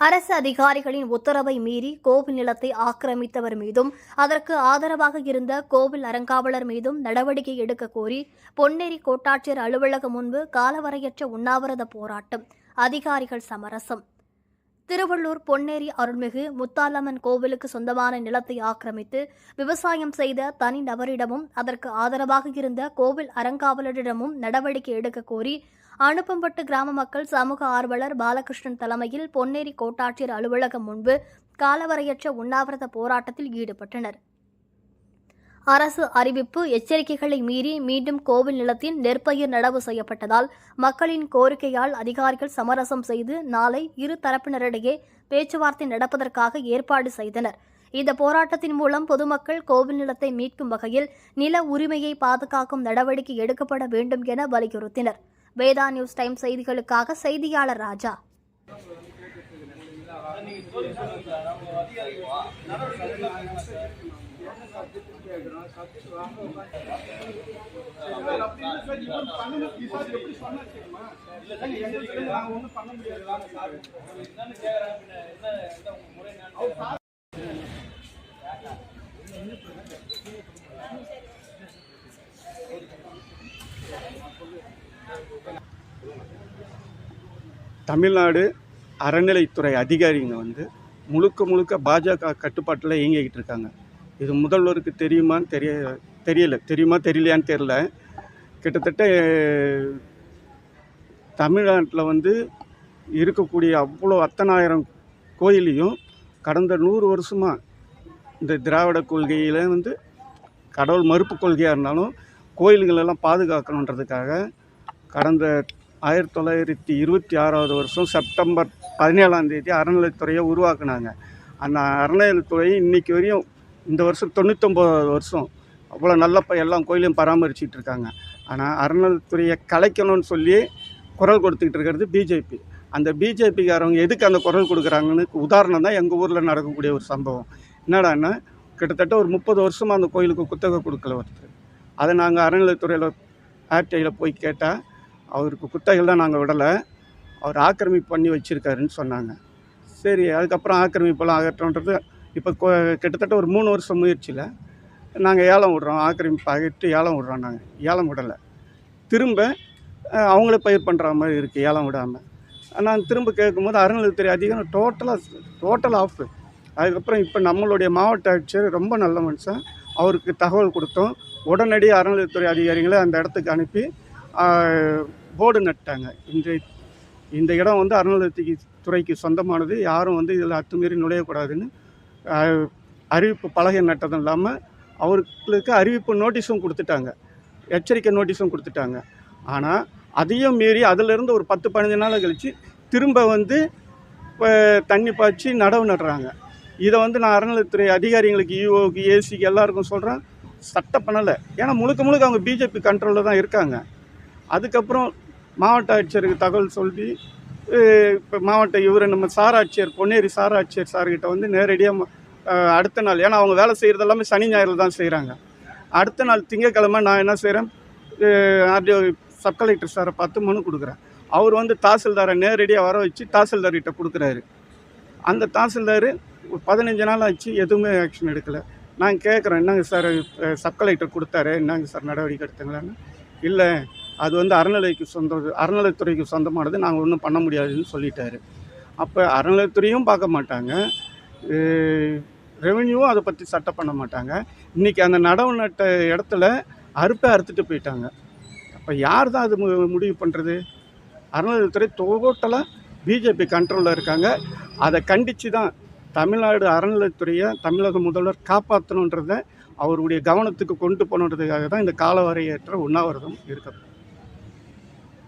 அரசு அதிகாரிகளின் உத்தரவை மீறி கோவில் நிலத்தை ஆக்கிரமித்தவர் மீதும் அதற்கு ஆதரவாக இருந்த கோவில் அறங்காவலர் மீதும் நடவடிக்கை எடுக்க கோரி பொன்னேரி கோட்டாட்சியர் அலுவலகம் முன்பு காலவரையற்ற உண்ணாவிரத போராட்டம். அதிகாரிகள் சமரசம். திருவள்ளூர் பொன்னேரி அருள்மிகு முத்தாலம்மன் கோவிலுக்கு சொந்தமான நிலத்தை ஆக்கிரமித்து விவசாயம் செய்த தனி நபரிடமும் அதற்கு ஆதரவாக இருந்த கோவில் அறங்காவலரிடமும் நடவடிக்கை எடுக்க கோரி அனுப்பம்பட்டு கிராம மக்கள் சமூக ஆர்வலர் பாலகிருஷ்ணன் தலைமையில் பொன்னேரி கோட்டாட்சியர் அலுவலகம் முன்பு காலவரையற்ற உண்ணாவிரத போராட்டத்தில் ஈடுபட்டனர். அரசு அறிவிப்பு எச்சரிக்கைகளை மீறி மீண்டும் கோவில் நிலத்தில் நெற்பயிர் நடவு செய்யப்பட்டதால் மக்களின் கோரிக்கையால் அதிகாரிகள் சமரசம் செய்து நாளை இரு தரப்பினரிடையே பேச்சுவார்த்தை நடப்பதற்காக ஏற்பாடு செய்தனர். இந்த போராட்டத்தின் மூலம் பொதுமக்கள் கோவில் நிலத்தை மீட்கும் வகையில் நில உரிமையை பாதுகாக்கும் நடவடிக்கை எடுக்கப்பட வேண்டும் என வலியுறுத்தினர். வேதா நியூஸ் டைம் செய்திகளுக்காக செய்தியாளர் ராஜா. தமிழ்நாடு அறநிலைத்துறை அதிகாரிங்க வந்து முழுக்க முழுக்க பாஜக கட்டுப்பாட்டில் இயங்கிக்கிட்டு இருக்காங்க. இது முதல்வருக்கு தெரியுமான்னு தெரிய தெரியல. தெரியுமா தெரியலையான்னு தெரில கிட்டத்தட்ட தமிழ்நாட்டில் வந்து இருக்கக்கூடிய அவ்வளோ அத்தனாயிரம் கோயிலையும் கடந்த நூறு வருஷமாக இந்த திராவிட கொள்கையில் வந்து கடவுள் மறுப்பு கொள்கையாக இருந்தாலும் கோயில்களெல்லாம் பாதுகாக்கணுன்றதுக்காக கடந்த ஆயிரத்தி தொள்ளாயிரத்தி இருபத்தி ஆறாவது வருஷம் செப்டம்பர் பதினேழாம் தேதி அறநிலைத்துறையை உருவாக்குனாங்க. அந்த அறநிலையத்துறை இன்றைக்கி வரையும் இந்த வருஷம் தொண்ணூத்தொம்பதாவது வருஷம். அவ்வளோ நல்ல ப- எல்லா கோயிலையும் பராமரிச்சிட்டு இருக்காங்க. ஆனால் அறநிலைத்துறையை கலைக்கணும்னு சொல்லி குரல் கொடுத்துக்கிட்டு இருக்கிறது பிஜேபி அந்த பிஜேபிக்காரவங்க எதுக்கு அந்த குரல் கொடுக்குறாங்கன்னு உதாரணம் தான் எங்கள் ஊரில் நடக்கக்கூடிய ஒரு சம்பவம். என்னடான்னா கிட்டத்தட்ட ஒரு முப்பது வருஷமாக அந்த கோயிலுக்கு குத்தகை கொடுக்கல ஒருத்தர். அதை நாங்கள் அறநிலைத்துறையில் ஆர்டிஐயில் போய் கேட்டால் அவருக்கு குத்தகைகள் தான் நாங்கள் விடலை. அவர் ஆக்கிரமிப்பு பண்ணி வச்சுருக்காருன்னு சொன்னாங்க. சரி அதுக்கப்புறம் ஆக்கிரமிப்பெல்லாம் அகற்றோன்றது இப்போ கிட்டத்தட்ட ஒரு மூணு வருஷம் முயற்சியில் நாங்கள் ஏலம் விடுறோம். ஆக்கிரமிப்பு அகற்றி ஏலம் விடுறோம் நாங்கள் ஏலம் விடலை. திரும்ப அவங்களே பயிர் பண்ணுற மாதிரி இருக்குது ஏலம் விடாமல் நான் திரும்ப கேட்கும்போது அறநிலையத்துறை அதிகம் டோட்டலாக டோட்டல் ஆஃப் அதுக்கப்புறம் இப்போ நம்மளுடைய மாவட்ட ஆட்சியர் ரொம்ப நல்ல மனுஷன். அவருக்கு தகவல் கொடுத்தோம். உடனடி அறநிலையத்துறை அதிகாரிகளை அந்த இடத்துக்கு அனுப்பி போர்டு நட்டாங்க. இந்த இந்த இடம் வந்து அறநிலையத்துக்கு துறைக்கு சொந்தமானது. யாரும் வந்து இதில் அத்துமீறி நுழையக்கூடாதுன்னு அறிவிப்பு பலகை நட்டதும் இல்லாமல் அவர்களுக்கு அறிவிப்பு நோட்டீஸும் கொடுத்துட்டாங்க. எச்சரிக்கை நோட்டீஸும் கொடுத்துட்டாங்க. ஆனால் அதையும் மீறி அதிலிருந்து ஒரு பத்து பதினஞ்சு நாள் கழித்து திரும்ப வந்து இப்போ தண்ணி பாய்ச்சி நடவு நடுறாங்க. இதை வந்து நான் அறநிலையத்துறை அதிகாரிகளுக்கு இஓக்கு ஏசிக்கு எல்லாருக்கும் சொல்கிறேன் சட்டை பண்ணலை ஏன்னா முழுக்க முழுக்க அவங்க பிஜேபி கண்ட்ரோலில் தான் இருக்காங்க. அதுக்கப்புறம் மாவட்ட ஆட்சியருக்கு தகவல் சொல்லி இப்போ மாவட்ட இவர் நம்ம சாராட்சியர் பொன்னேரி சாராட்சியர் சார்கிட்ட வந்து நேரடியாக அடுத்த நாள் ஏன்னா அவங்க வேலை செய்கிறது எல்லாமே சனி ஞாயிறு தான் செய்கிறாங்க அடுத்த நாள் திங்கக்கிழமை நான் என்ன செய்கிறேன் ஆர்டிஓ சப் கலெக்டர் சாரை பார்த்து மனு கொடுக்குறேன். அவர் வந்து தாசில்தாரை நேரடியாக வர வச்சு தாசில்தார்கிட்ட கொடுக்குறாரு. அந்த தாசில்தார் ஒரு பதினஞ்சு நாள் ஆச்சு எதுவுமே ஆக்ஷன் எடுக்கலை. நான் கேட்குறேன் என்னங்க சார் சப் கலெக்டர் கொடுத்தாரு என்னங்க சார் நடவடிக்கை எடுத்துங்களான்னு. இல்லை அது வந்து அறநிலைக்கு சொந்த அறநிலைத்துறைக்கு சொந்தமானது நாங்கள் ஒன்றும் பண்ண முடியாதுன்னு சொல்லிட்டாரு. அப்போ அறநிலைத்துறையும் பார்க்க மாட்டாங்க. ரெவென்யூவும் அதை பற்றி சட்டம் பண்ண மாட்டாங்க. இன்றைக்கி அந்த நடவு நட்ட இடத்துல அறுப்பை அறுத்துட்டு போயிட்டாங்க. அப்போ யார் தான் அது முடிவு பண்ணுறது அறநிலையத்துறை டோட்டலாக பிஜேபி கண்ட்ரோலில் இருக்காங்க. அதை கண்டித்து தான் தமிழ்நாடு அறநிலையத்துறையை தமிழக முதல்வர் காப்பாற்றணுன்றத அவருடைய கவனத்துக்கு கொண்டு போகணுன்றதுக்காக தான் இந்த காலவரையற்ற உண்ணாவிரதம் இருக்குது